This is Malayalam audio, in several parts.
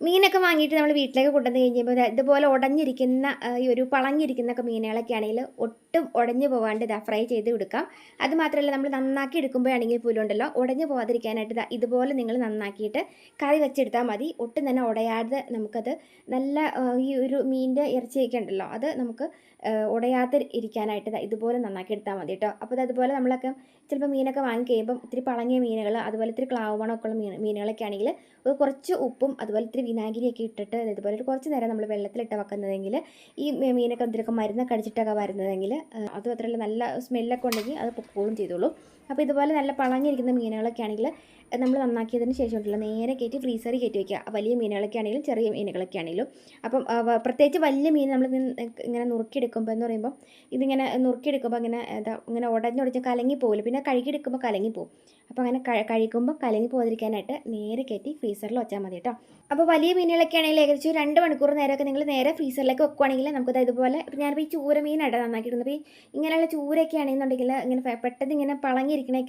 മീനൊക്കെ വാങ്ങിയിട്ട് നമ്മൾ വീട്ടിലേക്ക് കൊണ്ടുവന്ന് കഴിയുമ്പോൾ ഇതുപോലെ ഉടഞ്ഞിരിക്കുന്ന ഈ ഒരു പളഞ്ഞിരിക്കുന്നൊക്കെ മീനുകളൊക്കെ ആണെങ്കിൽ ഒട്ടും ഉടഞ്ഞു പോകാണ്ട് ഇതാ ഫ്രൈ ചെയ്ത് എടുക്കാം അത് മാത്രമല്ല നമ്മൾ നന്നാക്കി എടുക്കുമ്പോഴാണെങ്കിൽ പോലും ഉണ്ടല്ലോ ഉടഞ്ഞു പോകാതിരിക്കാനായിട്ട് ഇതാ ഇതുപോലെ നിങ്ങൾ നന്നാക്കിയിട്ട് കറി വെച്ചെടുത്താൽ മതി. ഒട്ടും തന്നെ ഉടയാതെ നമുക്കത് നല്ല ഈ ഒരു മീനിന്റെ ഇറച്ചിയൊക്കെ ഉണ്ടല്ലോ അത് നമുക്ക് ഉടയാതെ ഇരിക്കാനായിട്ട് ഇതാ ഇതുപോലെ നന്നാക്കി എടുത്താൽ മതി കേട്ടോ. അപ്പോൾ അതുപോലെ നമ്മളൊക്കെ ചിലപ്പോൾ മീനൊക്കെ വാങ്ങി കഴിയുമ്പം ഇത്തിരി പളങ്ങിയ മീനുകൾ അതുപോലെ ഇത്തിരി ക്ലാവ് മണമൊക്കെ ഉള്ള മീൻ മീനുകളൊക്കെ ആണെങ്കിൽ കുറച്ച് ഉപ്പും അതുപോലെ ഇത്തിരി വിനാഗിരിയൊക്കെ ഇട്ടിട്ട് ഇതുപോലെ ഒരു കുറച്ച് നേരം നമ്മൾ വെള്ളത്തിലിട്ട് വെക്കുന്നതെങ്കിൽ ഈ മീനൊക്കെ എന്തെങ്കിലുമൊക്കെ മരുന്നൊക്കെ അടിച്ചിട്ടൊക്കെ വരുന്നതെങ്കിൽ അത് മാത്രമല്ല നല്ല സ്മെല്ലൊക്കെ ഉണ്ടെങ്കിൽ അത് പൊക്കോളും ചെയ്തോളൂ. അപ്പോൾ ഇതുപോലെ നല്ല പളങ്ങിയിരിക്കുന്ന മീനുകളൊക്കെ ആണെങ്കിൽ നമ്മൾ നന്നാക്കിയതിന് ശേഷം ഉണ്ടല്ലോ നേരെ കയറ്റി ഫ്രീസറിൽ കയറ്റി വയ്ക്കുക. വലിയ മീനുകളൊക്കെ ആണെങ്കിലും ചെറിയ മീനുകളൊക്കെ ആണെങ്കിലും. അപ്പം പ്രത്യേകിച്ച് വലിയ മീൻ നമ്മൾ ഇങ്ങനെ നുറുക്കിയെടുക്കുമ്പോൾ എന്ന് പറയുമ്പോൾ ഇതിങ്ങനെ നുറുക്കിയെടുക്കുമ്പോൾ ഇങ്ങനെ എന്താ ഇങ്ങനെ ഉടഞ്ഞുടച്ച് കലങ്ങി പോകില്ല പിന്നെ കഴുകിയെടുക്കുമ്പോൾ കലങ്ങി പോകും അപ്പോൾ അങ്ങനെ കഴി- കഴിക്കുമ്പോൾ കലങ്ങി പോകാതിരിക്കാനായിട്ട് നേരെ കയറ്റി ഫ്രീസറിൽ വെച്ചാൽ മതി കേട്ടോ. അപ്പോൾ വലിയ മീനുകളൊക്കെ ആണെങ്കിൽ ഏകദേശം രണ്ട് മണിക്കൂർ നേരമൊക്കെ നിങ്ങൾ നേരെ ഫ്രീസറിലേക്ക് വെക്കുവാണെങ്കിൽ നമുക്കത് ഇതുപോലെ ഞാനിപ്പോൾ ഈ ചൂര മീനായിട്ട് നന്നാക്കിയിട്ടുണ്ട് അപ്പോൾ ഇങ്ങനെയുള്ള ചൂരയൊക്കെ ആണെന്നുണ്ടെങ്കിൽ ഇങ്ങനെ പെട്ടെന്ന് ഇങ്ങനെ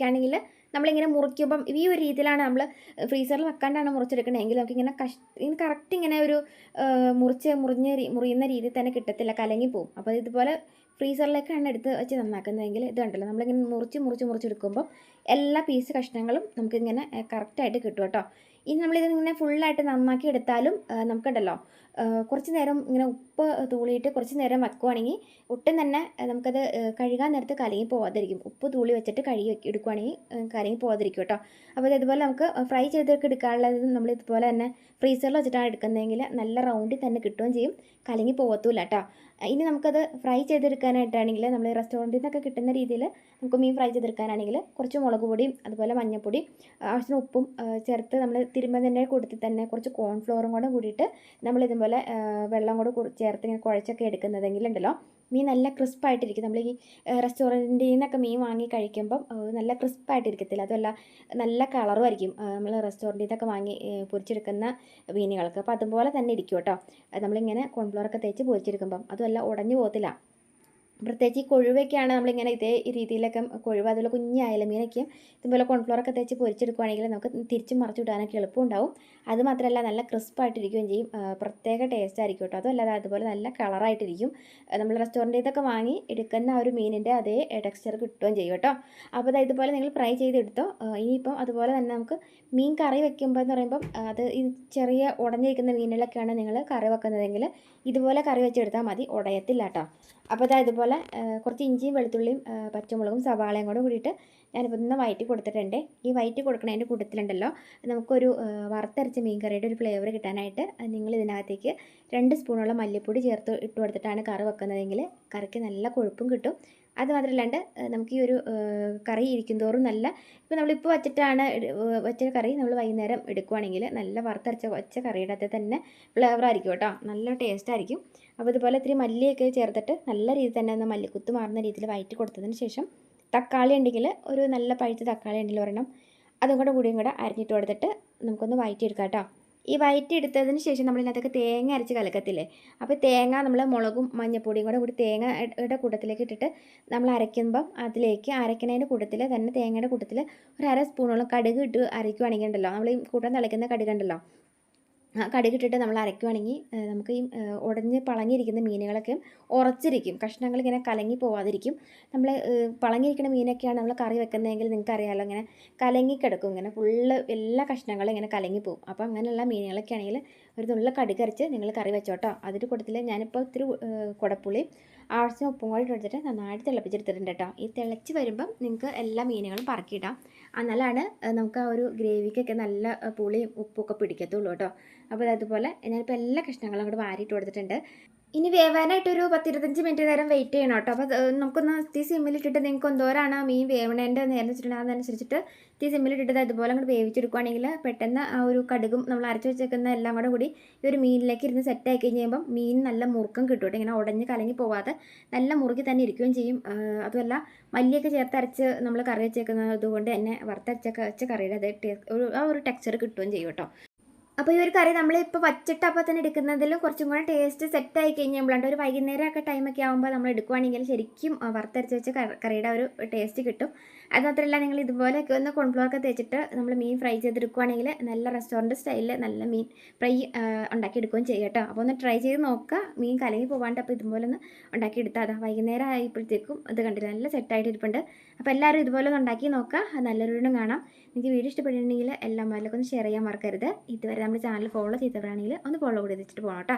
ആണെങ്കിൽ നമ്മളിങ്ങനെ മുറിക്കുമ്പം ഈ ഒരു രീതിയിലാണ് നമ്മൾ ഫ്രീസറിൽ വെക്കാണ്ടാണ് മുറിച്ചെടുക്കണമെങ്കിൽ നമുക്കിങ്ങനെ കഷ് ഇങ്ങനെ കറക്റ്റ് ഇങ്ങനെ ഒരു മുറിച്ച് മുറിഞ്ഞ മുറിയുന്ന രീതിയിൽ തന്നെ കിട്ടത്തില്ല. കലങ്ങി പോവും. അപ്പോൾ ഇതുപോലെ ഫ്രീസറിലേക്കാണ് എടുത്ത് വെച്ച് നന്നാക്കുന്നതെങ്കിൽ ഇത് കണ്ടല്ലോ? നമ്മളിങ്ങനെ മുറിച്ച് മുറിച്ച് മുറിച്ചെടുക്കുമ്പോൾ എല്ലാ പീസ് കഷ്ണങ്ങളും നമുക്കിങ്ങനെ കറക്റ്റായിട്ട് കിട്ടും കേട്ടോ. ഇനി നമ്മളിത് ഇങ്ങനെ ഫുള്ളായിട്ട് നന്നാക്കി എടുത്താലും നമുക്കുണ്ടല്ലോ കുറച്ച് നേരം ഇങ്ങനെ ഉപ്പ് തൂളിയിട്ട് കുറച്ച് നേരം വെക്കുവാണെങ്കിൽ ഒട്ടും തന്നെ നമുക്കത് കഴുകാൻ നേരത്ത് കലങ്ങി പോവാതിരിക്കും. ഉപ്പ് തൂളി വെച്ചിട്ട് കഴുകി എടുക്കുവാണെങ്കിൽ കലങ്ങി പോവാതിരിക്കും കേട്ടോ. അപ്പോൾ ഇത് ഇതുപോലെ നമുക്ക് ഫ്രൈ ചെയ്തൊക്കെ എടുക്കാനുള്ളത് നമ്മൾ ഇതുപോലെ തന്നെ ഫ്രീസറിൽ വെച്ചിട്ടാണ് എടുക്കുന്നതെങ്കിൽ നല്ല റൗണ്ടിൽ തന്നെ കിട്ടുകയും ചെയ്യും. കലങ്ങി പോകത്തുമില്ല കേട്ടോ. ഇനി നമുക്കത് ഫ്രൈ ചെയ്തെടുക്കാനായിട്ടാണെങ്കിൽ നമ്മൾ റെസ്റ്റോറന്റിൽ നിന്നൊക്കെ കിട്ടുന്ന രീതിയിൽ നമുക്ക് മീൻ ഫ്രൈ ചെയ്തെടുക്കാനാണെങ്കിൽ കുറച്ച് മുളക് പൊടിയും അതുപോലെ മഞ്ഞൾപ്പൊടിയും ആവശ്യത്തിന് ഉപ്പും ചേർത്ത് നമ്മൾ തിരുമ്പ തന്നെ കൊടുത്ത് തന്നെ കുറച്ച് കോൺഫ്ലോറും കൂടെ കൂടിയിട്ട് നമ്മൾ ഇതുപോലെ വെള്ളം കൂടെ ചേർത്ത് ഇങ്ങനെ കുഴച്ചൊക്കെ എടുക്കുന്നതെങ്കിൽ ഉണ്ടല്ലോ മീൻ നല്ല ക്രിസ്പായിട്ടിരിക്കും. നമ്മൾ ഈ റെസ്റ്റോറന്റിൽ നിന്നൊക്കെ മീൻ വാങ്ങി കഴിക്കുമ്പം നല്ല ക്രിസ്പായിട്ടിരിക്കത്തില്ല. അതുമല്ല നല്ല കളറും ആയിരിക്കും നമ്മൾ റെസ്റ്റോറന്റിൽ നിന്നൊക്കെ വാങ്ങി പൊരിച്ചെടുക്കുന്ന മീനുകൾക്ക്. അപ്പോൾ അതുപോലെ തന്നെ ഇരിക്കും കേട്ടോ. നമ്മളിങ്ങനെ കോൺഫ്ലോറൊക്കെ തേച്ച് പൊരിച്ചെടുക്കുമ്പം. അതുമല്ല ഉടഞ്ഞു പോകത്തില്ല. പ്രത്യേകിച്ച് ഈ കൊഴുവൊക്കെയാണ് നമ്മളിങ്ങനെ ഇതേ രീതിയിലൊക്കെ കൊഴുവ അതുപോലെ കുഞ്ഞ് അയലമീനൊക്കെയും ഇതുപോലെ കോൺഫ്ലോറൊക്കെ തേച്ച് പൊരിച്ചെടുക്കുകയാണെങ്കിൽ നമുക്ക് തിരിച്ചും മറിച്ചു വിടാനൊക്കെ എളുപ്പമുണ്ടാവും. അത് മാത്രമല്ല നല്ല ക്രിസ്പായിട്ടിരിക്കുകയും ചെയ്യും. പ്രത്യേക ടേസ്റ്റ് ആയിരിക്കും കേട്ടോ. അതുമല്ലാതെ അതുപോലെ നല്ല കളറായിട്ടിരിക്കും. നമ്മൾ റെസ്റ്റോറന്റിൽ നിന്നൊക്കെ വാങ്ങി എടുക്കുന്ന ആ ഒരു മീനിന്റെ അതേ ടെക്സ്ചർ കിട്ടുകയും ചെയ്യും കേട്ടോ. അപ്പോൾ അത് ഇതുപോലെ നിങ്ങൾ ഫ്രൈ ചെയ്തെടുത്തോ. ഇനിയിപ്പം അതുപോലെ തന്നെ നമുക്ക് മീൻ കറി വെക്കുമ്പോൾ എന്ന് പറയുമ്പം അത് ഈ ചെറിയ ഉടഞ്ഞിരിക്കുന്ന മീനുകളൊക്കെയാണ് നിങ്ങൾ കറി വെക്കുന്നതെങ്കിൽ ഇതുപോലെ കറി വെച്ചെടുത്താൽ മതി. ഉടയത്തില്ല കേട്ടോ. അപ്പോൾ അതായത് ഇതുപോലെ ആ, കുറച്ച് ഇഞ്ചിയും വെളുത്തുള്ളിയും പച്ചമുളകും സവാളയും കൂടെ കൂടിയിട്ട് ഞാനിപ്പോൾ ഇന്ന് വയറ്റി കൊടുത്തിട്ടുണ്ട്. ഈ വയറ്റി കൊടുക്കണതിന്റെ കൂട്ടത്തിലുണ്ടല്ലോ നമുക്കൊരു വറുത്തരച്ച മീൻ കറിയുടെ ഒരു ഫ്ലേവർ കിട്ടാനായിട്ട് നിങ്ങൾ ഇതിനകത്തേക്ക് രണ്ട് സ്പൂണുള്ള മല്ലിപ്പൊടി ചേർത്ത് ഇട്ട് കൊടുത്തിട്ടാണ് കറി വെക്കുന്നതെങ്കിൽ കറിക്ക് നല്ല കൊഴുപ്പും കിട്ടും. അത് മാത്രമല്ലാണ്ട് നമുക്ക് ഈ ഒരു കറി ഇരിക്കും തോറും നല്ല ഇപ്പോൾ നമ്മളിപ്പോൾ വച്ചിട്ടാണ് വെച്ച കറി നമ്മൾ വൈകുന്നേരം എടുക്കുവാണെങ്കിൽ നല്ല വറുത്തരച്ച വെച്ച കറിയുടെ അകത്ത് തന്നെ ഫ്ലേവർ ആയിരിക്കും കേട്ടോ. നല്ല ടേസ്റ്റ് ആയിരിക്കും. അപ്പോൾ ഇതുപോലെ ഇത്തിരി മല്ലിയൊക്കെ ചേർത്തിട്ട് നല്ല രീതിയിൽ തന്നെ ഒന്ന് മല്ലിക്കുത്ത് മാറുന്ന രീതിയിൽ വയറ്റി കൊടുത്തതിന് ശേഷം തക്കാളി ഉണ്ടെങ്കിൽ ഒരു നല്ല പഴുത്ത തക്കാളി ഉണ്ടെങ്കിൽ ഒരെണ്ണം അതും കൂടെ കൂടിയും കൂടെ അരിഞ്ഞിട്ട് കൊടുത്തിട്ട് നമുക്കൊന്ന് വയറ്റിയെടുക്കാം കേട്ടോ. ഈ വയറ്റി എടുത്തതിന് ശേഷം നമ്മൾ ഇതിനകത്തൊക്കെ തേങ്ങ അരച്ച് കലക്കത്തില്ലേ? അപ്പോൾ തേങ്ങ നമ്മൾ മുളകും മഞ്ഞപ്പൊടിയും കൂടെ കൂടി തേങ്ങയുടെ കൂട്ടത്തിലേക്ക് ഇട്ടിട്ട് നമ്മൾ അരയ്ക്കുമ്പം അതിലേക്ക് അരയ്ക്കുന്നതിന്റെ കൂട്ടത്തിൽ തന്നെ തേങ്ങയുടെ കൂട്ടത്തിൽ ഒരു അര സ്പൂണോളം കടുക് ഇട്ട് അരയ്ക്കുവാണെങ്കിൽ ഉണ്ടല്ലോ. നമ്മൾ ഈ കൂട്ടം തിളയ്ക്കുന്ന കടുക് ഉണ്ടല്ലോ. ആ കടുകിട്ടിട്ട് നമ്മൾ അരയ്ക്കുവാണെങ്കിൽ നമുക്ക് ഈ ഉടഞ്ഞ് പളങ്ങിയിരിക്കുന്ന മീനുകളൊക്കെ ഉറച്ചിരിക്കും. കഷ്ണങ്ങൾ ഇങ്ങനെ കലങ്ങി പോവാതിരിക്കും. നമ്മൾ പളഞ്ഞിരിക്കുന്ന മീനൊക്കെയാണ് നമ്മൾ കറി വെക്കുന്നതെങ്കിൽ നിങ്ങൾക്ക് അറിയാമല്ലോ ഇങ്ങനെ കലങ്ങി കിടക്കും. ഇങ്ങനെ ഫുള്ള് എല്ലാ കഷ്ണങ്ങളും ഇങ്ങനെ കലങ്ങി പോകും അപ്പോൾ അങ്ങനെയുള്ള മീനുകളൊക്കെ ആണെങ്കിൽ ഒരു നുള്ള കടുകരച്ച് നിങ്ങൾ കറി വെച്ചോട്ടോ. അതിന്റെ കൂട്ടത്തിൽ ഞാനിപ്പോൾ ഇത്തിരി ഏഹ്, കുടപ്പുളിയും ആവശ്യം ഉപ്പും കൂടി ഇട്ടെടുത്തിട്ട് നന്നായിട്ട് തിളപ്പിച്ചെടുത്തിട്ടുണ്ട് കേട്ടോ ഈ തിളച്ച് വരുമ്പം നിങ്ങൾക്ക് എല്ലാ മീനുകളും പറക്കിയിടാം. എന്നാലാണ് നമുക്ക് ആ ഒരു ഗ്രേവിക്കൊക്കെ നല്ല പുളിയും ഉപ്പൊക്കെ പിടിക്കത്തുള്ളൂ കേട്ടോ അപ്പോൾ അതുപോലെ ഞാനിപ്പോൾ എല്ലാ കഷ്ണങ്ങളും അങ്ങോട്ട് വാരിയിട്ട് കൊടുത്തിട്ടുണ്ട്. ഇനി വേവാനായിട്ട് ഒരു പത്തിരുപത്തഞ്ച് മിനിറ്റ് നേരം വെയിറ്റ് ചെയ്യണം കേട്ടോ. അപ്പോൾ നമുക്കൊന്ന് തീ സിമ്മിലിട്ടിട്ട് നിങ്ങൾക്ക് എന്തോരാണ് മീൻ വേവണേന്റെ നേരം വെച്ചിട്ടുണ്ടെങ്കിൽ അതനുസരിച്ചിട്ട് തീ സിമ്മിലിട്ടിട്ട് അതുപോലെ അങ്ങോട്ട് വേവിച്ചെടുക്കുകയാണെങ്കിൽ പെട്ടെന്ന് ആ ഒരു കടുകും നമ്മൾ അരച്ച് വെച്ചേക്കുന്ന എല്ലാം കൂടെ കൂടി ഈ ഒരു മീനിലേക്ക് ഇരുന്ന് സെറ്റ് കഴിഞ്ഞ് കഴിയുമ്പം മീൻ നല്ല മുറുക്കം കിട്ടും കേട്ടോ. ഇങ്ങനെ ഉടഞ്ഞ് കലങ്ങി പോവാതെ നല്ല മുറുക്കി തന്നെ ഇരിക്കുകയും ചെയ്യും. അതുമല്ല മല്ലിയൊക്കെ ചേർത്ത് അരച്ച് നമ്മൾ കറി വെച്ചേക്കുന്നത് അതുകൊണ്ട് തന്നെ വറുത്തരച്ച വെച്ച കറിയുടെ അത് ഒരു ആ ഒരു ടെക്സ്ചർ കിട്ടുകയും ചെയ്യും കേട്ടോ. അപ്പോൾ ഈ ഒരു കറി നമ്മൾ ഇപ്പോൾ വച്ചിട്ട് അപ്പോൾ തന്നെ എടുക്കുന്നതിലും കുറച്ചും കൂടെ ടേസ്റ്റ് സെറ്റായി കഴിഞ്ഞാൽ ഒരു വൈകുന്നേരം ഒക്കെ ടൈമൊക്കെ ആകുമ്പോൾ നമ്മൾ എടുക്കുവാണെങ്കിൽ ശരിക്കും വറുത്തരച്ച് വെച്ച കറിയുടെ ഒരു ടേസ്റ്റ് കിട്ടും. അത് മാത്രമല്ല നിങ്ങൾ ഇതുപോലെയൊക്കെ ഒന്ന് കോൺഫ്ലോറൊക്കെ തേച്ചിട്ട് നമ്മൾ മീൻ ഫ്രൈ ചെയ്തെടുക്കുവാണെങ്കിൽ നല്ല റെസ്റ്റോറന്റ് സ്റ്റൈലിൽ നല്ല മീൻ ഫ്രൈ ഉണ്ടാക്കിയെടുക്കുകയും ചെയ്യും കേട്ടോ. അപ്പോൾ ഒന്ന് ട്രൈ ചെയ്ത് നോക്കുക. മീൻ കലങ്ങി പോകാണ്ട് അപ്പോൾ ഇതുപോലെ ഒന്ന് ഉണ്ടാക്കിയെടുത്താൽ അതാ വൈകുന്നേരം ആയപ്പോഴത്തേക്കും ഇത് കണ്ടില്ല നല്ല സെറ്റായിട്ട് ഇരിപ്പുണ്ട് അപ്പോൾ എല്ലാവരും ഇതുപോലെ ഒന്ന് ഉണ്ടാക്കി നോക്കുക അത് നല്ലൊരു കാണാം. നിങ്ങൾക്ക് വീഡിയോ ഇഷ്ടപ്പെട്ടിട്ടുണ്ടെങ്കിൽ എല്ലാ മുതലൊക്കെ ഒന്ന് ഷെയർ ചെയ്യാൻ മറക്കരുത്. ഇതുവരെ നമ്മുടെ ചാനൽ ഫോളോ ചെയ്തവരാണെങ്കിൽ ഒന്ന് ഫോളോ കൂടി വെച്ചിട്ട് പോകണം കേട്ടോ.